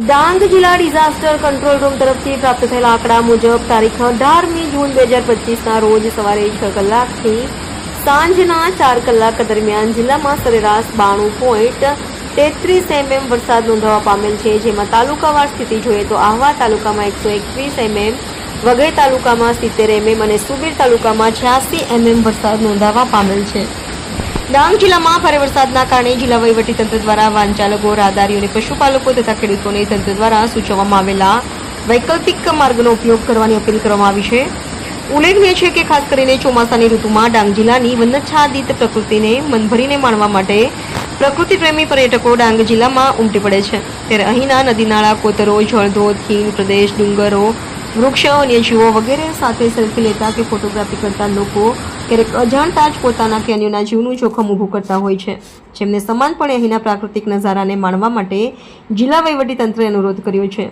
ડાંગ જિલ્લા disaster control room તરફથી પ્રાપ્ત થયેલા આંકડા મુજબ તારીખ અઢારમી જૂન બે હજાર પચીસના રોજ સવારે છ કલાકથી સાંજના ચાર કલાક દરમિયાન જિલ્લામાં સરેરાશ બાણું પોઈન્ટ તેત્રીસ એમએમ વરસાદ નોંધવા પામેલ છે. જેમાં તાલુકાવાર સ્થિતિ જોઈએ તો આહવા તાલુકામાં એકસો એકવીસ એમએમ વગેરે તાલુકામાં સિત્તેર એમએમ અને સુબીર તાલુકામાં છ્યાસી એમએમ વરસાદ નોંધાવા પામેલ છે. ડાંગ જિલ્લામાં ભારે વરસાદના કારણે જિલ્લા વહીવટીતંત્ર દ્વારા વાહન ચાલકો, રાહદારીઓ અને પશુપાલકો તથા ખેડૂતોને તંત્ર દ્વારા સૂચવવામાં આવેલા વૈકલ્પિક માર્ગનો ઉપયોગ કરવાની અપીલ કરવામાં આવી છે. ઉલ્લેખનીય છે કે ખાસ કરીને ચોમાસાની ઋતુમાં ડાંગ જિલ્લાની વનચ્છાદિત પ્રકૃતિને મનભરીને માણવા માટે પ્રકૃતિ પ્રેમી પર્યટકો ડાંગ જિલ્લામાં ઉમટી પડે છે. ત્યારે અહીંના નદી નાળા, કોતરો, જળધોધ, ખીણ પ્રદેશ, ડુંગરો વૃક્ષો વન્યજીવો વગેરે સાથે સેલ્ફી લેતા કે ફોટોગ્રાફી કરતા લોકો ક્યારેક અજાણતા જ પોતાના કે અન્યના જીવનું જોખમ ઊભું કરતા હોય છે. જેમને સમાનપણે અહીંના પ્રાકૃતિક નજારાને માણવા માટે જિલ્લા વહીવટીતંત્રે અનુરોધ કર્યો છે.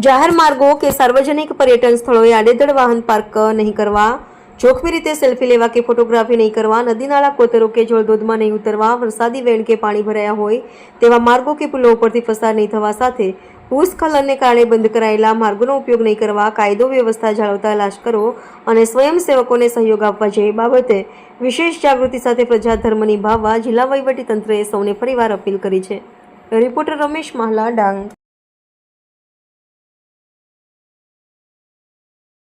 જાહેર માર્ગો કે સાર્વજનિક પર્યટન સ્થળોએ આડેધડ વાહન પાર્ક નહીં કરવા જોખમી રીતે સેલ્ફી લેવા કે ફોટોગ્રાફી નહીં કરવા, નદી નાળા કોતરો કે જળધોધમાં નહીં ઉતરવા, વરસાદી વેણ કે પાણી ભરાયા હોય તેવા માર્ગો કે પુલો ઉપરથી પસાર નહીં થવા સાથે ભૂસ્ખલનને કારણે બંધ કરાયેલા માર્ગોનો ઉપયોગ નહીં કરવા, કાયદો વ્યવસ્થા જાળવતા લાશ્કરો અને સ્વયંસેવકોને સહયોગ આપવા જેવી બાબતે વિશેષ જાગૃતિ સાથે પ્રજા ધર્મ નિભાવવા જિલ્લા તંત્રએ સૌને ફરીવાર અપીલ કરી છે. રિપોર્ટર રમેશ માહલા, ડાંગ.